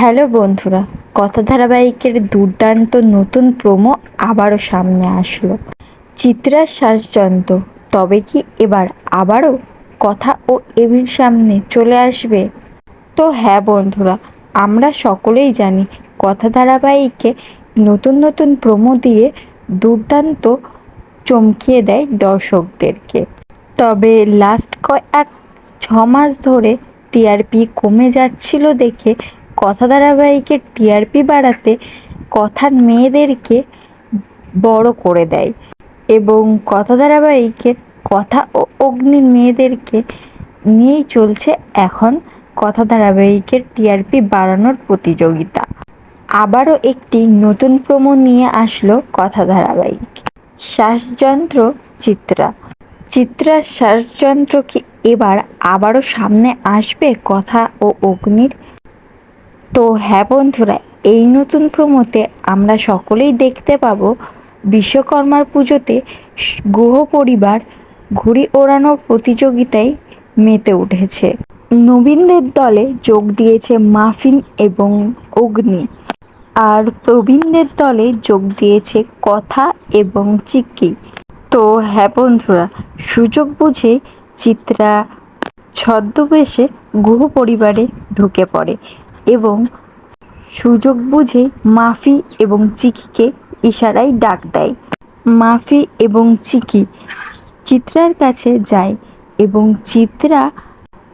Hello বন্ধুরা, কথা ধারাবাহিকের দুর্দান্ত নতুন প্রোমো আবারও সামনে আসলো। চিত্রার শ্বাসযন্ত্র, তবে কি এবার আবারও কথা ও এমির সামনে চলে আসবে? তো হ্যাঁ বন্ধুরা, আমরা সকলেই জানি কথা ধারাবাহিকে নতুন নতুন প্রোমো দিয়ে দুর্দান্ত চমকিয়ে দেয় দর্শকদেরকে। তবে লাস্ট কয়েক ছ মাস ধরে টিআরপি কমে যাচ্ছিল দেখে কথা ধারাবাহিকের টিআরপি বাড়াতে কথার মেয়েদেরকে বড় করে দেয় এবং কথা ধারাবাহিকের কথা ও অগ্নির মেয়েদেরকে নিয়েই চলছে এখন কথা ধারাবাহিকের টিআরপি বাড়ানোর প্রতিযোগিতা। আবারও একটি নতুন প্রোমো নিয়ে আসলো কথা ধারাবাহিক। শ্বাসযন্ত্র চিত্রা। চিত্রার শ্বাসযন্ত্র কি এবার আবারও সামনে আসবে কথা ও অগ্নির তো হ্যাঁ বন্ধুরা, এই নতুন প্রমোতে আমরা সকলেই দেখতে পাবো বিশ্বকর্মার পুজোতে গুহ পরিবার ঘুড়ি ওড়ানোর প্রতিযোগিতায় মেতে উঠেছে। নবীনদের দলে যোগ দিয়েছে মাফিন এবং অগ্নি। আর প্রবীণদের দলে যোগ দিয়েছে কথা এবং চিক্কি। তো হ্যাঁ বন্ধুরা, সুযোগ বুঝে চিত্রা ছদ্মবেশে গুহ পরিবারে ঢুকে পড়ে। এবং সুযোগ বুঝে মাফি এবং চিকিকে ইশারায় ডাক দেয়। মাফি এবং চিকি চিত্রার কাছে যায় এবং চিত্রা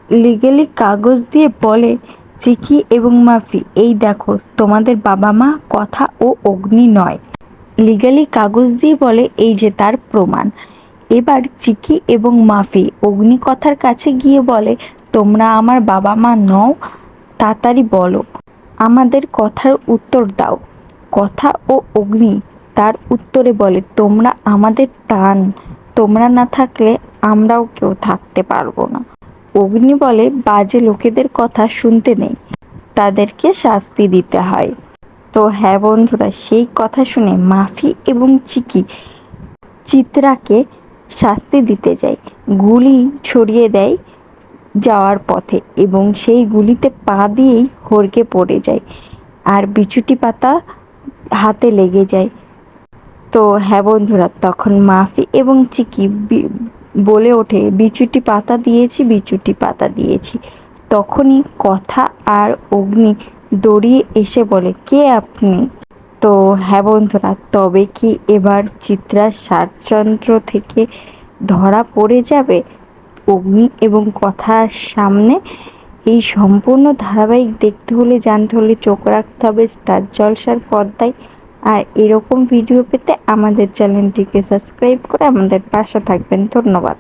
লিগেলি কাগজ দিয়ে বলে, চিকি এবং মাফি, এই দেখো, তোমাদের বাবা মা কথা ও অগ্নি নয়। লিগালি কাগজ দিয়ে বলে, এই যে তার প্রমাণ। এবার চিকি এবং মাফি অগ্নি কথার কাছে গিয়ে বলে, তোমরা আমার বাবা মা নও তাড়াতাড়ি বলো। আমাদের কথার উত্তর দাও। কথা ও অগ্নি তার উত্তরে বলে, তোমরা আমাদের প্রাণ। তোমরা না থাকলে আমরাও কেউ থাকতে পারব না। অগ্নি বলে, বাজে লোকেদের কথা শুনতে নেই। তাদেরকে শাস্তি দিতে হয়। তো হ্যাঁ বন্ধুরা, সেই কথা শুনে মাফি এবং চিকি চিত্রাকে শাস্তি দিতে যায়। গুলি ছড়িয়ে দেয় যাওয়ার পথে এবং সেই গুলিতে পা দিয়েই হড়কে পড়ে যায় আর বিচুটি পাতা হাতে লেগে যায়। তো হ্যাঁ বন্ধুরা, তখন মাফি এবং চিকি বলে ওঠে, বিচুটি পাতা দিয়েছি, বিচুটি পাতা দিয়েছি। তখনই কথা আর অগ্নি দড়িয়ে এসে বলে, কে আপনি? তো হ্যাঁ বন্ধুরা, তবে কি এবার চিত্রা ষাটযন্ত্র থেকে ধরা পড়ে যাবে? অগ্নি এবং কথার সামনে এই সম্পূর্ণ ধারাবাহিক দেখতে হলে জানতে হলে চোখ রাখতে হবে, স্টার জলসার পর্দায়। আর এরকম ভিডিও পেতে আমাদের চ্যানেলটিকে সাবস্ক্রাইব করে আমাদের পাশে থাকবেন। ধন্যবাদ।